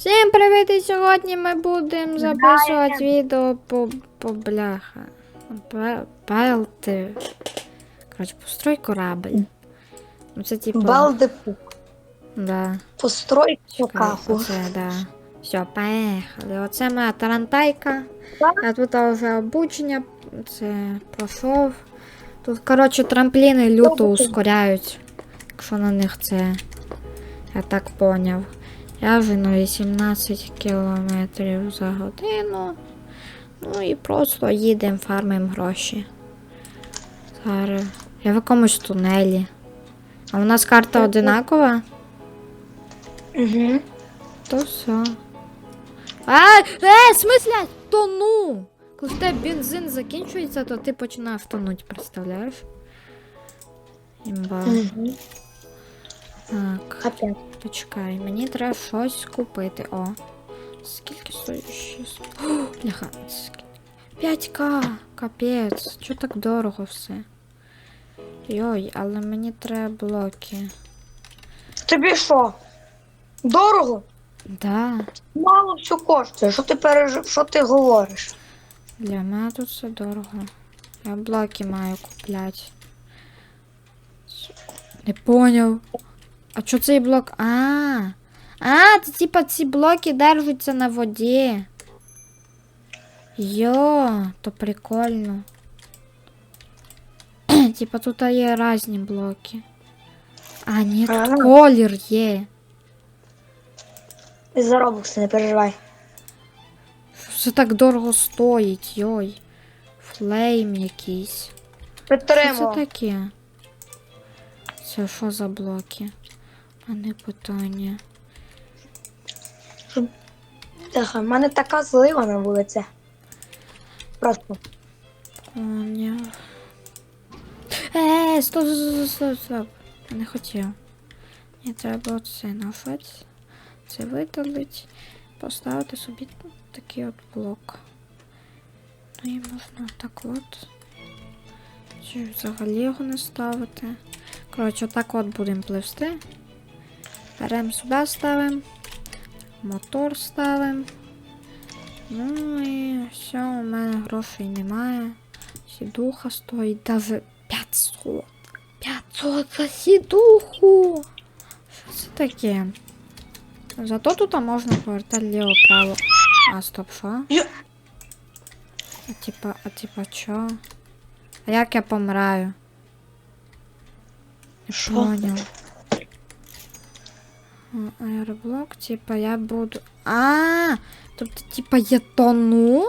Всім привіт! І сьогодні ми будемо записувати відео по, по бляха. Белти. Коротше, построй корабль. Ну це типу. Балдепук. Да. Построй какаху. Оце, да. Все, поїхали. Оце моя тарантайка. Так. А тут вже обучення. Це пройшов. Тут, коротше, трампліни люто ускоряють. Якщо на них це. Я так поняв. Я вже на 18 км за годину. Ну і просто їдемо, фармимо гроші. Зараз. Я в якомусь тунелі. А у нас карта одинакова? Угу. То все. А, е, в смислі? Тону! Коли в тебе бензин закінчується, то ти починаєш тонуть, представляєш? Імба. Угу. Так, Опять. почекай, мені треба щось купити. О. Скільки стоїть 6? О, бляха, 5к! Капець, чого так дорого все? Йой, але мені треба блоки. Тобі що? Дорого? Да. Мало все коштує. Що ти пережив? Що ти говориш? Для мене тут все дорого. Я блоки маю купляти. Не поняв. А що цей блок? А. А, це типа ці блоки держаться на воді. Йо, то прикольно. типа тут є різні блоки. А, ні, тут А. колір є. Ти за робокси, не переживай. Що це так дорого стоїть, йой. Флейм якийсь. Що це Підтримував. таке? Це що за блоки? А не питання. В мене така злива на вулиці. Просто. Поняв. Е, стоп, стоп, стоп, стоп. Я не хотів. Мені треба оце нажати. Це видалить. Поставити собі такий от блок. Ну і можна так от. Чи взагалі його не ставити. Коротше, отак от будемо пливсти. Беремо сюди ставимо. Мотор ставимо. Ну і все, у мене грошей немає. Сідуха стоїть даже 500. 500 за сідуху. Що це таке? Зато тут можна повертати ліво-право. А, стоп, що? А типа, а типа що? А як я помираю? Не Що? поняв. А, Аероблок, типа я буду. А, тобто, типа я тону?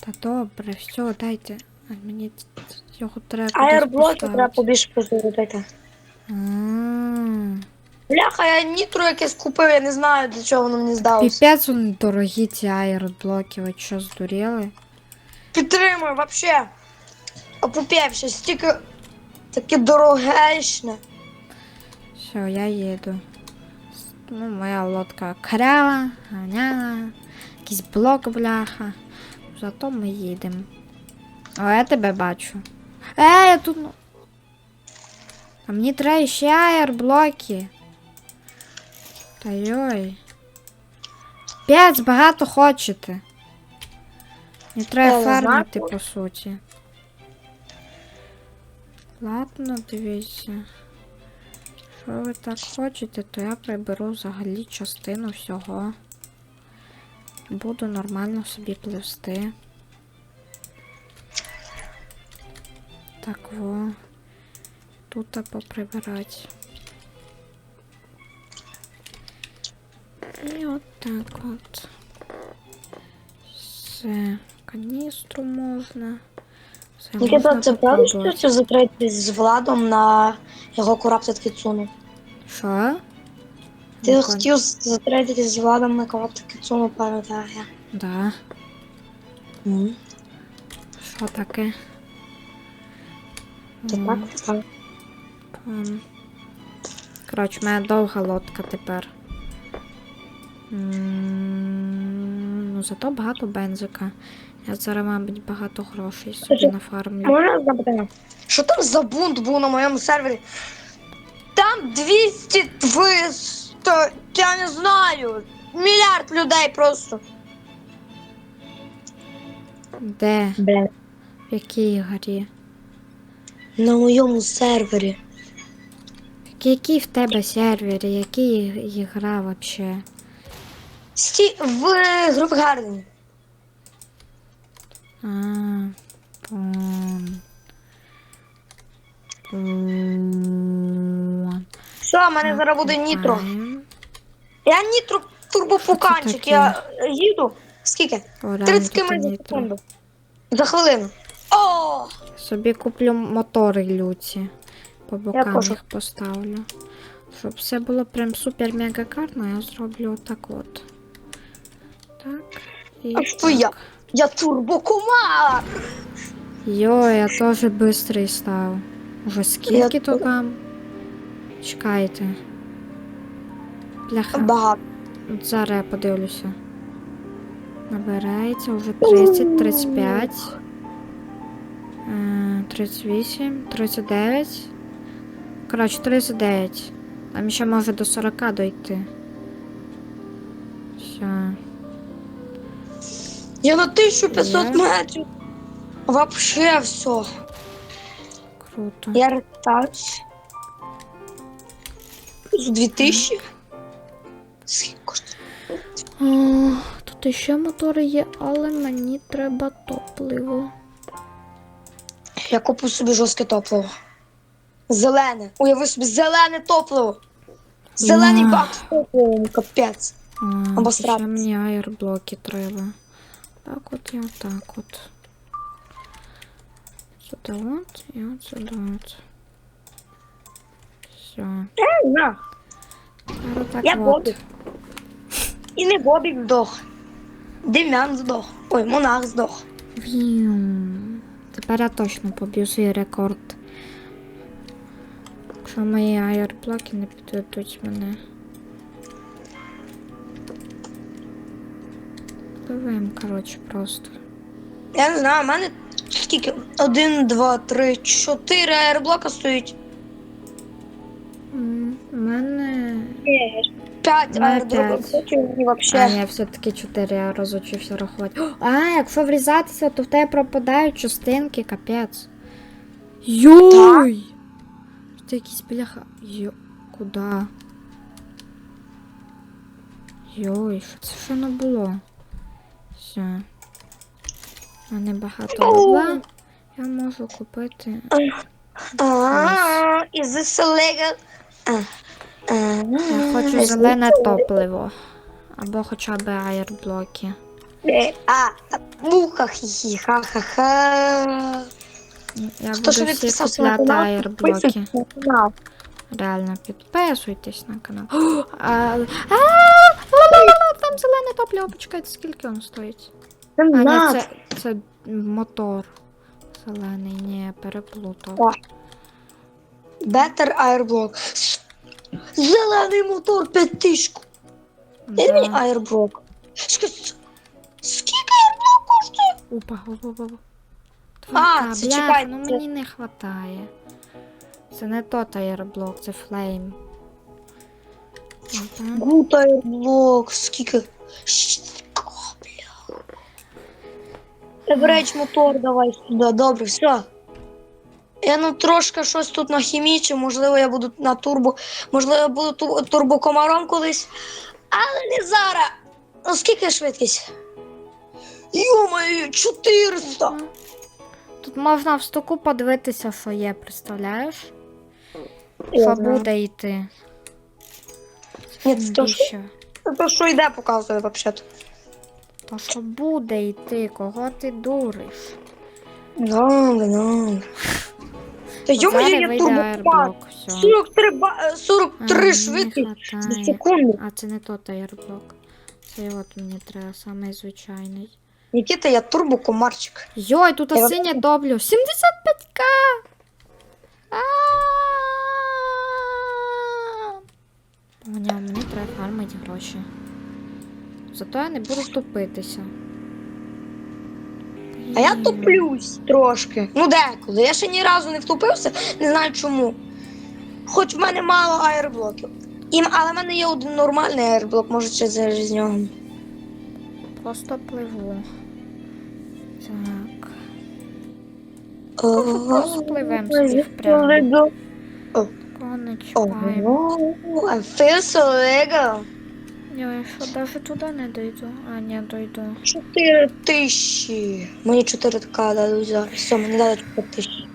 Та добре, все, дайте. А мені його треба. Аерблоки треба побільше позробити. А, Бляха, я нітро якесь купив, я не знаю, для чого воно мені здалося. Піпець вони дорогі ці аероблоки, ви що здуріли? Підтримую, вообще. Опупівши, стільки таке дорогешне. Все, я їду. Ну, моя лодка крява, ганяла, якийсь блок бляха. Зато ми їдемо. О, я тебе бачу. Е, я тут. ну- А мені треба ще аерблоки. Та йой. П'ять багато хочете. Мені треба не фармити, по суті. Ладно, дивіться. Якщо ви так хочете, то я приберу взагалі частину всього. Буду нормально собі пливсти. Так во. Тут поприбирати. І от так от. Все. Каністру можна. Все Нікіта, можна це правда, що закритись з Владом на його Кораптед Кіцуну? Що? Ти Не хотів зустрітися з Владом на Кораптед Кіцуну, пам'ятаю я. Да. М. Що таке? М, так? Так. м. Коротше, в мене довга лодка тепер. М, Ну, зато багато бензика. Я зараз, мабуть, багато грошей собі нафармлю. Можна запитання? Що там за бунт був на моєму сервері? Там 200 200, я не знаю. мільярд людей просто. Де? Бля. В якій грі? На моєму сервері. Який в тебе сервер? Який і- гра вообще? Сті в груп Гарден. А, пон. Пон. Все, в мене зараз буде нітро. Я нітро турбопуканчик. Я їду. Скільки? 30 км за секунду. За хвилину. О! Собі куплю мотори люці. По бокам їх поставлю. Щоб все було прям супер мега карно, я зроблю отак от. Так. І А що так. Я турбокумар! Йо, я теж бистрий став. Уже скільки то там? Чекайте. Бляха. Багато. От зараз я подивлюся. Набирається вже 30, 35, е, 38, 39. Коротше, 39. Там ще може до 40 дойти. Все. Я на 1500 Є. метрів. Вообще все. Круто. Я рестарт. З 2000. Скільки коштує? О, тут ще мотори є, але мені треба топливо. Я куплю собі жорстке топливо. Зелене. Уяви собі зелене топливо. Зелений бак з топливом, капець. А, Або ще страпці. мені аерблоки треба. Так от і отак от. Сюди от і от сюди от. Все. Так Я от. Бобік. І не Бобік здох. Дем'ян здох. Ой, монах здох. Віум. Тепер я точно поб'ю свій рекорд. Якщо мої аерблоки не підведуть мене. Пливем, коротше, просто. Я не знаю, у мене скільки? Один, два, три, чотири аерблока стоїть. М, У мене. П'ять мене аерблоків. п'ять. І А, ні, все-таки 4 я розучився рахувати. О, А, якщо врізатися, то в тебе пропадають частинки, капець. Йой! Це якісь бляха. Йо. Куда? Йой, що це ще не було? Все. У мене багато бабла. Я можу купити. А, а, Я хочу зелене топливо. Або хоча б аерблоки. illegal? А, а, муха, ха-ха-ха. Я буду всі купляти аерблоки. Реально, підписуйтесь на канал. А, Там зелене топливо, почекайте, скільки воно стоїть? А, ні, це, це мотор. Зелений, ні, переплутав. Better Airblock. Зелений мотор 5000. Дай мені Airblock. Скільки Airblock коштує? Опа, опа, опа. А, це чекай, ну мені не хватає. Це не тот аерблок, це флейм. Good Airblock. Скільки? Average мотор давай сюди. Добре, все. Я ну трошки щось тут нахімічу, можливо, я буду на турбо, можливо, я буду турбокомаром колись, але не зараз. Ну скільки швидкість? Йо-моє, 400! Тут можна в стоку подивитися, що є, представляєш? Що буде йти. Ні, це то, що, це то, що йде, показує взагалі. То що буде йти, кого ти дуриш? Добре, добре. Та йо-моє, зараз я вийде турбокомар. аерблок, все. 43, ба- е, А, 43 швидкість за секунду. А це не тот аерблок. Це от мені треба, самий звичайний. Нікіта, я турбокомарчик. Йой, тут Я синє доблю. 75к! А! Поняв, мені треба фармити гроші. Зато я не буду тупитися. А я туплюсь трошки. Ну деколи. Я ще ні разу не втупився, не знаю чому. Хоч в мене мало аерблоків. І, але в мене є один нормальний аерблок, може ще з нього. Просто пливу. Так. Ого, Спливем собі впряму. Кого не чіпаємо. Ого, I feel so. Я що навіть туди не дойду. А, ні, дойду. Чотири тисячі. Мені 4к дадуть зараз. Все, мені дали 4 тисячі.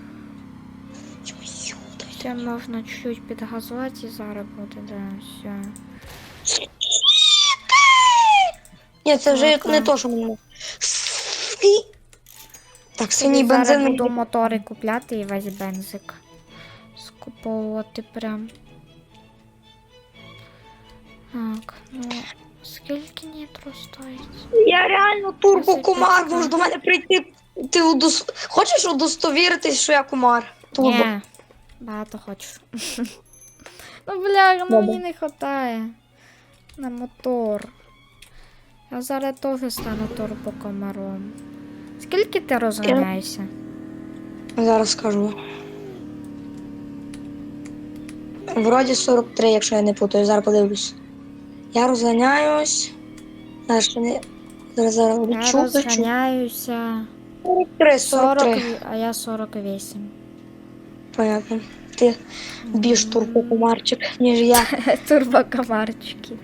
Це можна чуть-чуть підгазувати і зараз буде, да, все. Ні, це вже Ага. не то, що мені. Так, синій Тобі зараз бензин буду мотори купляти і весь бензик. Скуповувати прям. Так, ну скільки нітро стоїть? Я реально турбокомар, Десять можеш до мене прийти. Ти удос... Хочеш удостовіритись, що я кумар? Турбо. Ні, багато хочу. ну бля, ну мені не вистачає на мотор. Я зараз теж стану турбокомаром. Скільки ти розганяєшся? Зараз скажу. Вроді 43, якщо я не путаю, зараз подивлюсь. Я розганяюсь. Зараз ще не. Зараз зараз Я відчу, розганяюся 43, 40, а я 48. Понятно. Ти більш турбокомарчик, ніж я. Турбокомарчики.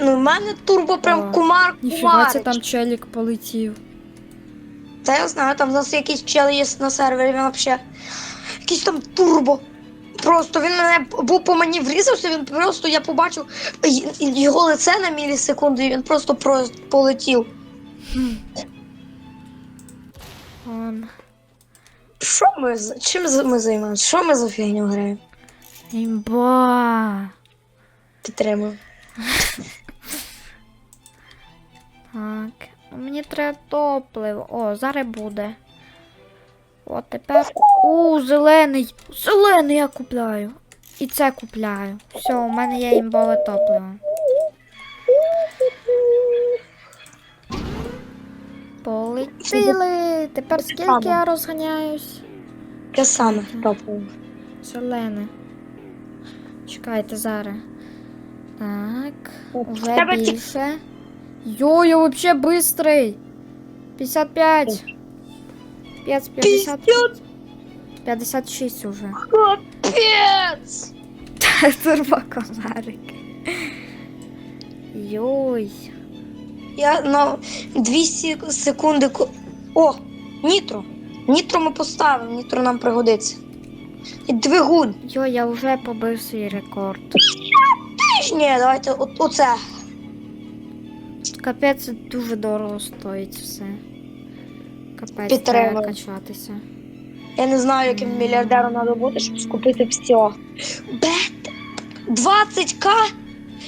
Ну, в мене турбо прям О, кумар Ніфіга це кумарич. там челік полетів. Та я знаю, там у нас якийсь чел є на сервері, він взагалі. Якийсь там турбо. Просто він мене був по мені врізався, він просто я побачив його лице на мілісекунду, і він просто про- полетів. Що ми чим ми займаємося? Що ми за фігню граємо? Імба. Підтримую. Так. Мені треба топливо. О, зараз буде. О, тепер. У, зелений. Зелений я купляю. І це купляю. Все, у мене є імбове топливо. Полетіли. Тепер скільки я розганяюсь? Те саме топливо. Зелене. Чекайте зараз. Так. Уже більше. Йо, я вообще быстрый. 55. 5, 50. 56 уже. Капець! Турбокомарик. Йой. Я на 200 секунди. О! Нітро! Нітро ми поставимо, нітро нам пригодиться. Двигун. Йо, я вже побив свій рекорд. Ж давайте от, оце. Капець, дуже дорого стоїть все. Капець, Підтримую. треба качатися. Я не знаю, яким мільярдером треба бути, щоб скупити все. Бет 20к?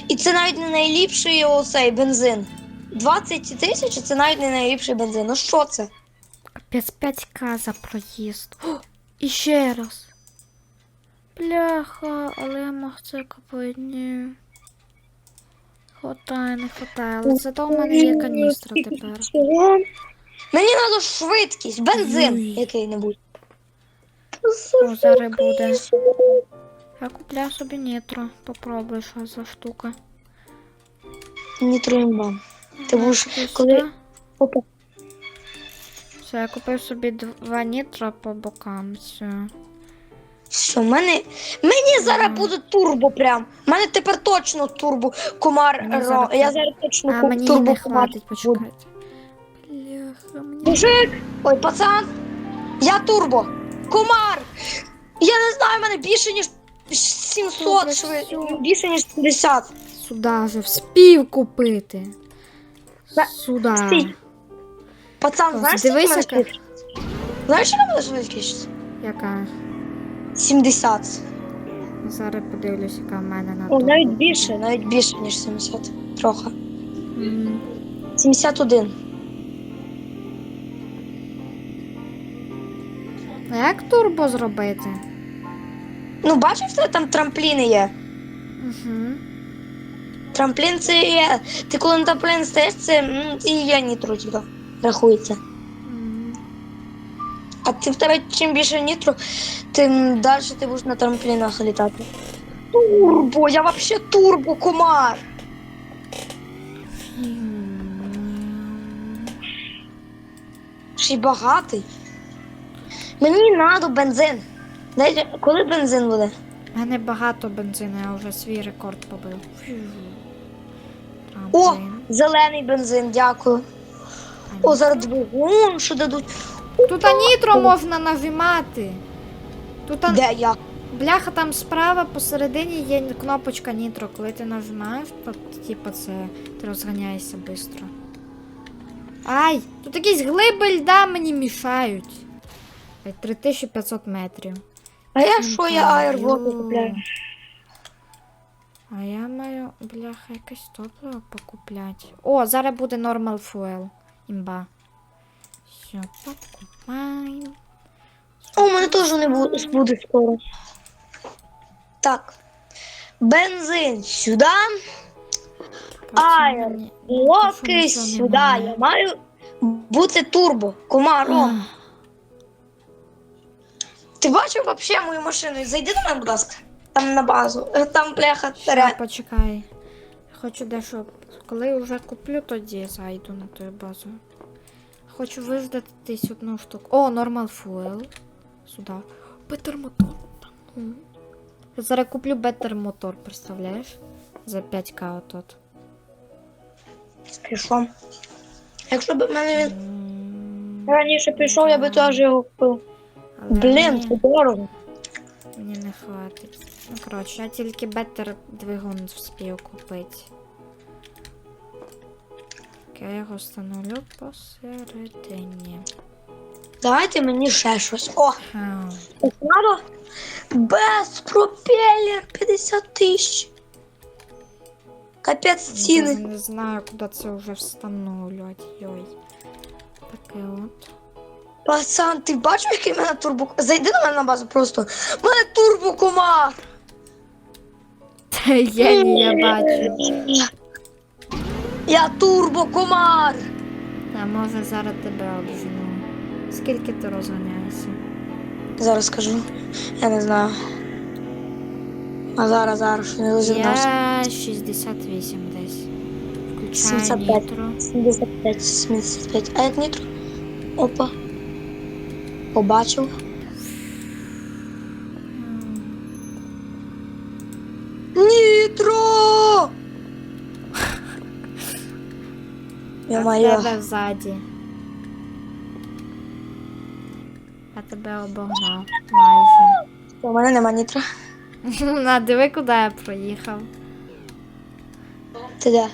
І це навіть не найліпший оцей бензин. 20 тисяч це навіть не найліпший бензин. Ну що це? Капець 5к за проїзд. О, і ще раз. Бляха, але я мог це купити. Ні. Хватає, не хватає, але зато в мене є каністра тепер. Мені треба швидкість, бензин Ой. який-небудь. О, зараз буде. Я купляю собі нітро. Попробуй, що за штука. Нітроімба. Ти Ага, будеш, коли-. Опа. Все, я купив собі два нітро по бокам. Все. Що, в мене. Мені зараз буде турбо прям. У мене тепер точно турбо комар. Мені ро- зараз Я зараз точно А ку- мені турбо не комар. хватить, почекайте. Мені. Мужик! Ой, пацан! Я турбо! Комар! Я не знаю, в мене більше, ніж 700 Добре, всьо. більше, ніж 70. Сюди вже вспів купити. Да, Сюди. стій. Пацан, Ось, знаєш, скільки в мене яка. швидкість? Знаєш, що в мене швидкість? Яка? 70. Зараз подивлюсь, яка в мене на О, навіть більше, навіть більше, ніж 70. Трохи. М, 71. Як турбо зробити? Ну, бачив, що там трампліни є? Угу. Трамплін це є. Ти коли на трамплін стаєш, це м, і є нітро, типа, рахується. А ти в тебе чим більше нітро, тим далі ти будеш на трамплінах літати. турбо, я вообще турбо комар. Ще й багатий. Мені треба бензин. Дайте, коли бензин буде? У мене багато бензину, я вже свій рекорд побив. О, зелений бензин, дякую. О, зараз двигун, що дадуть. Тут нітро можна нажимати. Тут Де я? бляха там справа посередині є кнопочка нітро. Коли ти нажимаєш, то типу це ти розганяєшся швидко. Ай! Тут якісь глиби льда мені мішають. Ай, 3500 метрів. А я що я аерблоки купляю? А я маю, бляха, якесь топливо покупляти. О, зараз буде нормал fuel. Імба. Все, покупаємо. О, у мене теж не буде, буде скоро. Так. Бензин сюди, Потім Ай, блоки сюди. Я маю бути турбо, комаром. Ти бачив взагалі мою машину? Зайди до мене, будь ласка. Там на базу. Е, Там пляха Ща, тере. почекай. Хочу дещо. Коли вже куплю, тоді зайду на ту базу. Хочу виждати десь одну штуку. О, нормал fuel. Сюди. Бетер мотор. Ну. Зараз куплю бетер мотор, представляєш? За 5к отут. Пішов. Якщо б в мене він М, раніше пішов, я би теж його купив. Але Блін, мені- дорого. Мені не хватить. Ну, коротше, я тільки бетер двигун вспію купити. Так, Я його встановлю посередині. Давайте мені ще щось. О. Надо без пропеллер 50 тисяч. Капець ціни. не знаю, куди це вже встановлювати. Йой. Таке от. Пацан, ти бачив, який в мене турбо. Зайди до мене на базу просто. У мене турбокомар. Та я я бачу. Я турбокомар. Та може зараз тебе обжену. Скільки ти розганяєшся? Зараз скажу. Я не знаю. А зараз, зараз, що не розігнався. Я 68 десь. Включаю 75. нітро. 75, 75. А як нітро? Опа. Побачив. Нітро! Я в тебе ззаді. Я тебе обогнав. Майже. У мене нема нітра. На, диви, куди я проїхав. Ти де?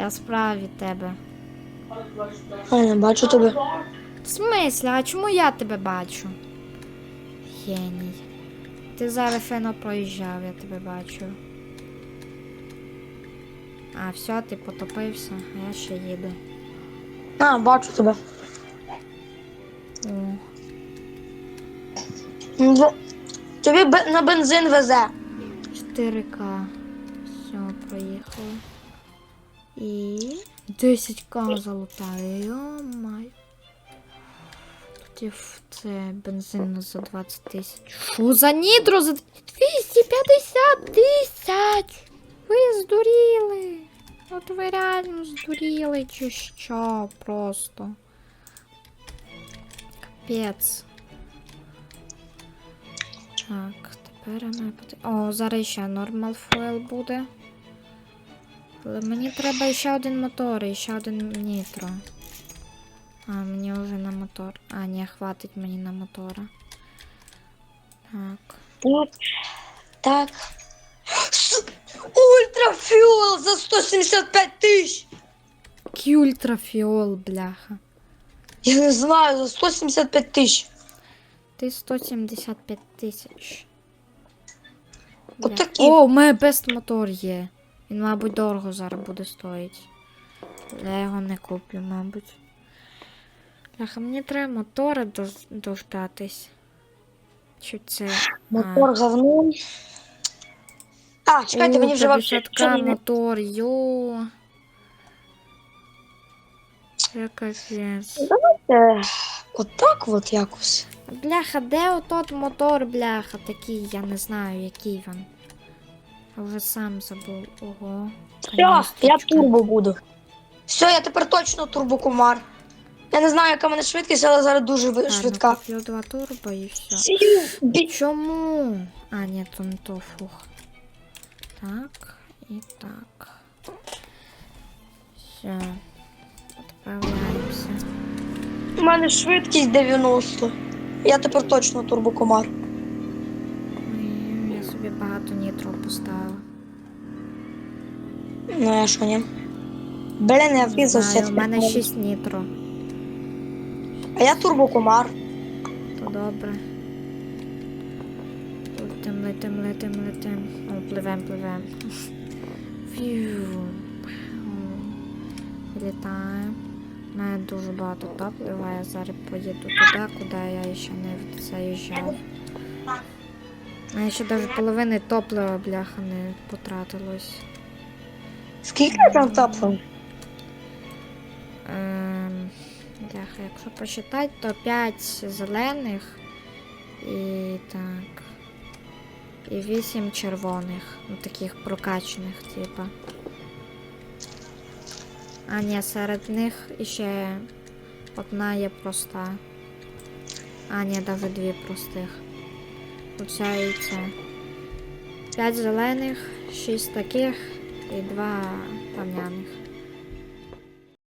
Я справа від тебе. А, я не бачу тебе. В смислі, а чому я тебе бачу? Геній. Ти зараз фено проїжджав, я тебе бачу. А, все, ти потопився, а я ще їду. А, бачу тебе. Ну, Тобі на бензин везе. 4К. Все, проїхали. І 10к залутаю, йомай. Тут це бензин за 20 тисяч. Що за нітро за 250 тисяч? Ви здуріли. От ви реально здуріли чи що просто. Капець. Так, тепер ми поти- О, зараз ще нормал фуел буде. Але мені треба ще один мотор і ще один нітро. А, мені вже на мотор. А, ні, хватить мені на мотора. Так. Так. Так. Ультрафюел за 175 тисяч. Який ультрафіол, бляха. Я не знаю, за 175 тисяч. Ти 175 тисяч. Отакі. О, у мене бест мотор є. Він, мабуть, дорого зараз буде стоїти. Я його не куплю, мабуть. Бляха, мені треба мотора дож- дождатись. Чи це. Мотор говно. А, чекайте, мені вже вообще 50к нічого мотор, йо. Це капець. Е, Отак от якось. Бляха, де отот мотор, бляха, такий, я не знаю, який він. Вже сам забув. Ого. Все, я турбо буду. Все, я тепер точно турбокомар. Я не знаю, яка в мене швидкість, але зараз дуже ви- Ладно, швидка. куплю два турбо і все. Сію, бі- Чому? А, ні, то не то фух. Так, і так. Все. Відправляємося. У мене швидкість 90. Я тепер точно турбокомар. Ой, Я собі багато нітро поставила. Ну, я що ні? Блін, я Не врізався. знаю, у мене 6 нітро. А я турбокомар. То добре. Летим, летим, летим, летим. О, пливем, пливем. Фью. Літаємо. У мене дуже багато топлива, я зараз поїду туди, куди я ще не заїжджав. У мене ще навіть половини топлива, бляха, не потратилось. Скільки там топлив? Ем, бляха, якщо посчитати, то 5 зелених і так. І 8 червоних. Ну таких прокачаних, типа. А ні, серед них іще одна є проста. А, ні, навіть дві простих. Оця і ця. 5 зелених, 6 таких і 2 пам'яних.